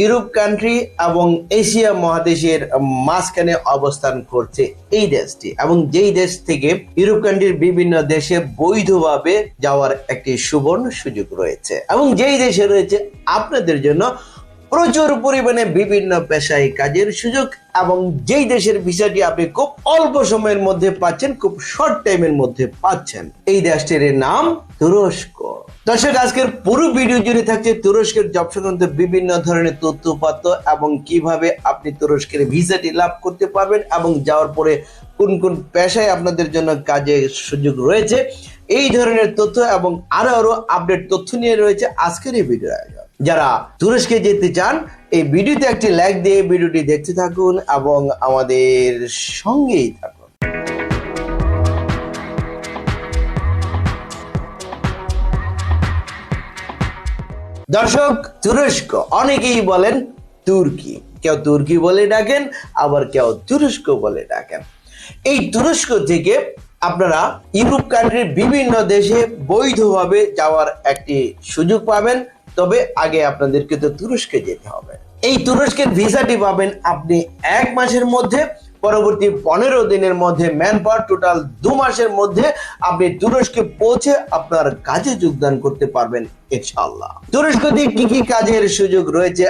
Europe country এবং Asia মহাদেশের মাঝখানে অবস্থান করছে এই দেশটি এবং যেই দেশ থেকে ইউরোপ কান্ট্রির বিভিন্ন দেশে বৈধভাবে যাওয়ার একটি সুবর্ণ সুযোগ রয়েছে এবং যেই দেশে রয়েছে, আপনাদের জন্য প্রচুর পরিমাণে বিভিন্ন পেশায় কাজের সুযোগ এবং যেই দেশের ভিসাটি আপনি খুব অল্প সময়ের মধ্যে পাচ্ছেন, খুব শর্ট টাইমের মধ্যে পাচ্ছেন, এই দেশটির নাম তুরস্ক। দর্শক, আজকের পুরো ভিডিও জুড়ে থাকছে তুরস্কের জব সংক্রান্ত বিভিন্ন ধরনের তথ্যপাত্র এবং কীভাবে আপনি তুরস্কের ভিসাটি লাভ করতে পারবেন এবং যাওয়ার পরে কোন কোন পেশায় আপনাদের জন্য কাজের সুযোগ রয়েছে, এই ধরনের তথ্য এবং আরও আরও আপডেট তথ্য নিয়ে রয়েছে আজকের এই ভিডিও যারা তুরস্কে যেতে চান, এই ভিডিওতে একটি লাইক দিয়ে ভিডিওটি দেখতে থাকুন এবং আমাদের সঙ্গেই থাকুন। দর্শক, তুরস্ক, অনেকেই বলেন তুর্কি। কেউ তুর্কি বলে ডাকেন, আবার কেউ তুরস্ক বলে ডাকেন। এই তুরস্ক থেকে আপনারা ইউরোপ কান্ট্রির বিভিন্ন দেশে বৈধভাবে যাওয়ার একটি সুযোগ পাবেন। তবে আগে আপনাদেরকে তো তুরস্কে যেতে হবে। এই তুরস্কের ভিসাটি পাবেন আপনি এক মাসের মধ্যে, পরবর্তী পনেরো দিনের মধ্যে ম্যান পাওয়ার টোটাল দু মাসের মধ্যে আপনি তুরস্কে পৌঁছে আপনার কাজে যোগদান করতে পারবেন ইনশাল্লাহ তুরস্ক দিয়ে কি কি কাজের সুযোগ রয়েছে